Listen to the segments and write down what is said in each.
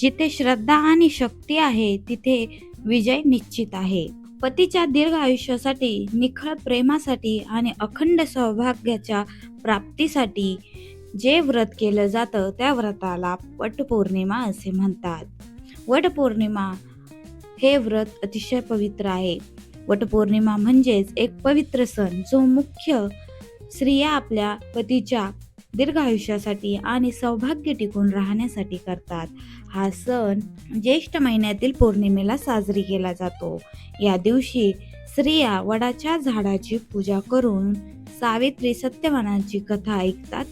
जिथे श्रद्धा आणि शक्ती आहे तिथे विजय निश्चित आहे. पतीच्या दीर्घ आयुष्यासाठी निखळ प्रेमासाठी आणि अखंड सौभाग्याच्या प्राप्तीसाठी जे व्रत केलं जातं त्या व्रताला वटपौर्णिमा असे म्हणतात. वटपौर्णिमा हे व्रत अतिशय पवित्र आहे. वटपौर्णिमा म्हणजेच एक पवित्र सण जो मुख्य स्त्रिया आपल्या पतीच्या दीर्घ आयुष्यासाठी आणि सौभाग्य टिकून राहण्यासाठी करतात. हा सण ज्येष्ठ महिन्यातील पौर्णिमेला साजरी केला जातो. या दिवशी स्त्रिया वडाच्या झाडाची पूजा करून सावित्री सत्यवानाची कथा ऐकतात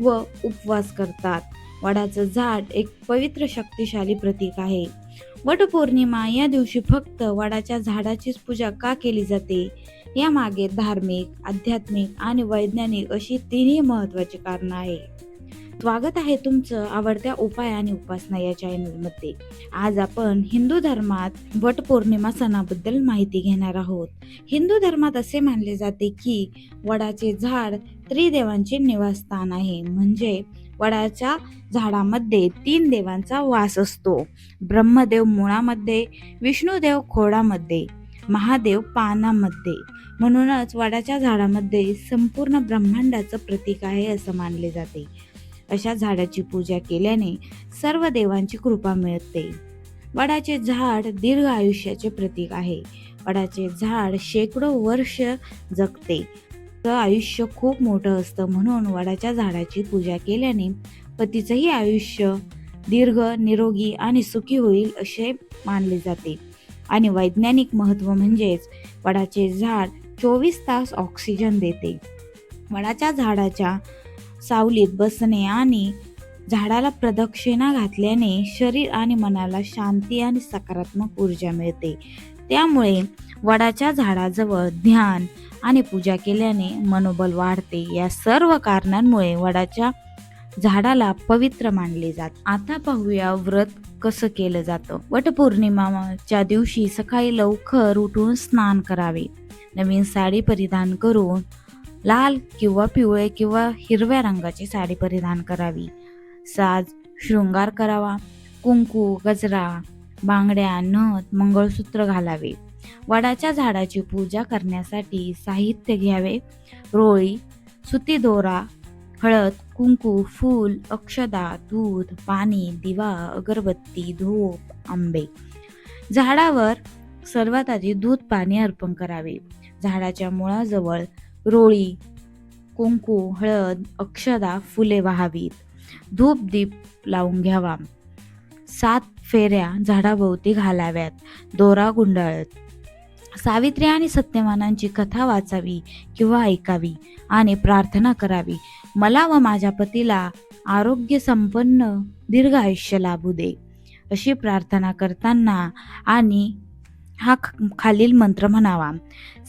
व उपवास करतात. वडाचं झाड एक पवित्र शक्तिशाली प्रतीक आहे. वटपौर्णिमा या दिवशी फक्त वडाच्या झाडाचीच पूजा का केली जाते? यामागे धार्मिक आध्यात्मिक आणि वैज्ञानिक अशी तिन्ही महत्वाची कारणं आहे स्वागत आहे तुमचं आवडत्या उपाय आणि उपासना या चॅनलमध्ये. आज आपण हिंदू धर्मात वटपौर्णिमा सणाबद्दल माहिती घेणार आहोत. हिंदू धर्मात असे मानले जाते की वडाचे झाड त्रिदेवांचे निवासस्थान आहे. म्हणजे वडाच्या झाडामध्ये तीन देवांचा वास असतो. ब्रह्मदेव मुळामध्ये विष्णुदेव खोडामध्ये. महादेव पानामध्ये. म्हणूनच वडाच्या झाडामध्ये संपूर्ण ब्रह्मांडाचं प्रतीक आहे असं मानले जाते. अशा झाडाची पूजा केल्याने सर्व देवांची कृपा मिळते. वडाचे झाड दीर्घ आयुष्याचे प्रतीक आहे. वडाचे झाड शेकडो वर्ष जगते. तर आयुष्य खूप मोठं असतं म्हणून वडाच्या झाडाची पूजा केल्याने पतीचंही आयुष्य दीर्घ निरोगी आणि सुखी होईल असे मानले जाते. आणि वैज्ञानिक महत्त्व म्हणजेच वडाचे झाड चोवीस तास ऑक्सिजन देते. वडाच्या झाडाच्या सावलीत बसणे आणि झाडाला प्रदक्षिणा घातल्याने शरीर आणि मनाला शांती आणि सकारात्मक ऊर्जा मिळते. त्यामुळे वडाच्या झाडाजवळ ध्यान आणि पूजा केल्याने मनोबल वाढते. या सर्व कारणांमुळे वडाच्या झाडाला पवित्र मानले जात. आता पाहूया व्रत कसं केलं जातं? वटपौर्णिमाच्या दिवशी सकाळी लवकर उठून स्नान करावे. नवीन साडी परिधान करून लाल किंवा पिवळे किंवा हिरव्या रंगाची साडी परिधान करावी. साज शृंगार करावा. कुंकू गजरा बांगड्या नथ मंगळसूत्र घालावे. वडाच्या झाडाची पूजा करण्यासाठी साहित्य घ्यावे. रोळी सुती दोरा हळद कुंकू फूल अक्षदा दूध पाणी दिवा अगरबत्ती धूप आंबे. झाडावर सर्वात आधी दूध पाणी अर्पण करावे. झाडाच्या मुळाजवळ रोळी कुंकू हळद अक्षदा फुले वाहावीत. धूप दीप लावून घ्यावा. सात फेऱ्या झाडाभोवती घालाव्यात. दोरा गुंडाळत. सावित्री आणि सत्यमानांची कथा वाचावी किंवा ऐकावी आणि प्रार्थना करावी. मला व माझ्या पतीला आरोग्य संपन्न दीर्घ आयुष्य लाभू दे अशी प्रार्थना करताना आणि हा ख- खालील मंत्र म्हणावा.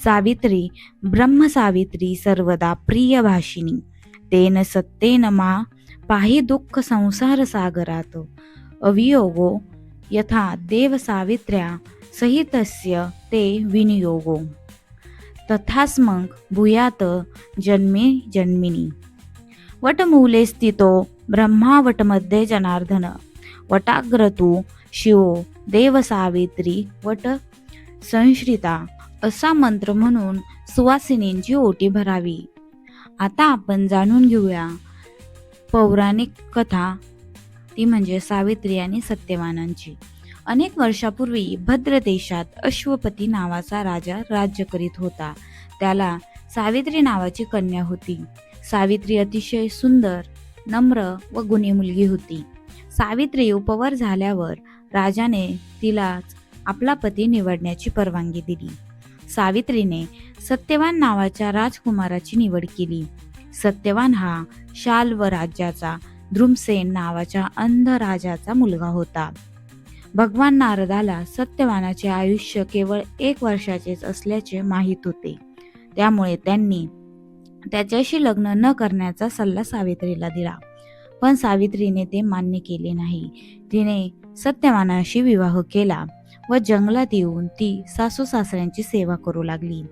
सावित्री ब्रह्म सावित्री सर्वदा प्रिय भाषिणी तेन सत्तेन मा पाहि दुःख संसार सागरात. अवियोगो यथा देव सावित्र्या सहितस्य ते विनियोगो। तथास्मंग भूयात जन्मे जन्मिनी। वटमूले स्थितो ब्रह्मावटमध्ये जनार्दन। वटाग्रतू शिवो देवसावित्री वट संश्रिता। असा मंत्र म्हणून सुवासिनींची ओटी भरावी। आता आपण जाणून घेऊया पौराणिक कथा ती म्हणजे सावित्री आणि सत्यवानांची। अनेक वर्षापूर्वी भद्र देशात अश्वपती नावाचा राजा राज्य करीत होता. त्याला सावित्री नावाची कन्या होती. सावित्री अतिशय सुंदर नम्र व गुणी मुलगी होती. सावित्री उपवर झाल्यावर राजाने तिलाच आपला पती निवडण्याची परवानगी दिली. सावित्रीने सत्यवान नावाच्या राजकुमाराची निवड केली. सत्यवान हा शाल्व राज्याचा ध्रुमसेन नावाच्या अंध राजाचा मुलगा होता. भगवान नारदाला सत्यवानाचे आयुष्य केवळ एक वर्षाचेच असल्याचे माहीत होते. त्यामुळे त्यांनी त्याच्याशी लग्न न करण्याचा सल्ला सावित्रीला दिला. पण सावित्रीने ते मान्य केले नाही. तिने सत्यवानाशी विवाह केला व जंगलात येऊन ती सासू सासऱ्यांची सेवा करू लागली.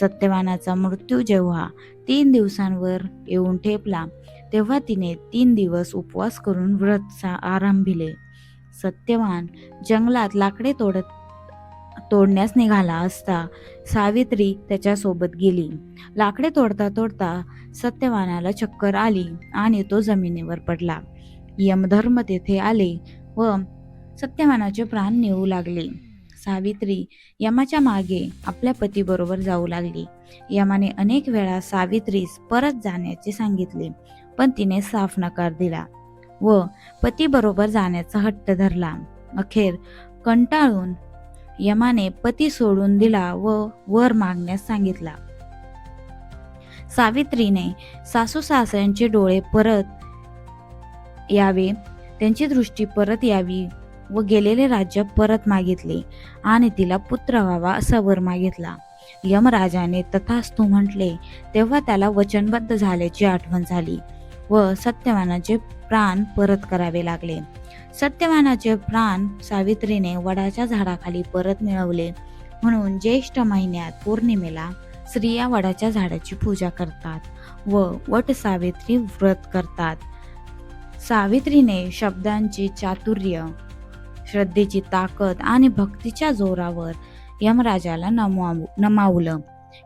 सत्यवानाचा मृत्यू जेव्हा तीन दिवसांवर येऊन ठेपला तेव्हा तिने तीन दिवस उपवास करून व्रत सा- आरंभिले. सत्यवान जंगलात लाकडे तोडत तोडण्यास निघाला असता सावित्री त्याच्यासोबत गेली. लाकडे तोडता तोडता सत्यवानाला चक्कर आली आणि तो जमिनीवर पडला. यमधर्म तेथे आले व सत्यवानाचे प्राण नेऊ लागले. सावित्री यमाच्या मागे आपल्या पतीबरोबर जाऊ लागली. यमाने अनेक वेळा सावित्रीस परत जाण्याचे सांगितले पण तिने साफ नकार दिला. व पतीबरोबर जाण्याचा हट्ट धरला. अखेर कंटाळून यमाने पती सोडून दिला व वर मागण्यास सांगितला. सावित्रीने सासू सासऱ्यांचे डोळे परत यावे त्यांची दृष्टी परत यावी व गेलेले राज्य परत मागितले आणि तिला पुत्र व्हावा असा वर मागितला. यमराजाने तथास्तु म्हटले तेव्हा त्याला वचनबद्ध झाल्याची आठवण झाली. व सत्यवानाचे प्राण परत करावे लागले. सत्यवानाचे प्राण सावित्रीने वडाच्या झाडाखाली परत मिळवले. म्हणून ज्येष्ठ महिन्यात पौर्णिमेला स्त्रिया वडाच्या झाडाची पूजा करतात व वट सावित्री व्रत करतात. सावित्रीने शब्दांची चातुर्य श्रद्धेची ताकद आणि भक्तीच्या जोरावर यमराजाला नमाव नमावलं.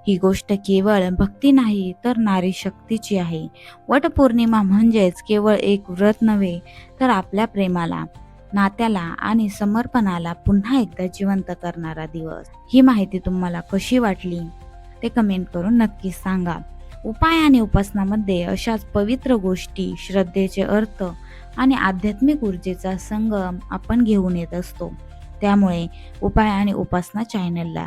ही गोष्ट केवळ भक्ती नाही तर नारी शक्तीची आहे. वटपौर्णिमा म्हणजेच केवळ एक व्रत नव्हे तर आपल्या प्रेमाला नात्याला आणि समर्पणाला पुन्हा एकदा जिवंत करणारा दिवस. ही माहिती तुम्हाला कशी वाटली? ते कमेंट करून नक्की सांगा. उपाय आणि उपासनामध्ये अशाच पवित्र गोष्टी श्रद्धेचे अर्थ आणि आध्यात्मिक ऊर्जेचा संगम आपण घेऊन येत असतो. त्यामुळे उपाय आणि उपासना चॅनलला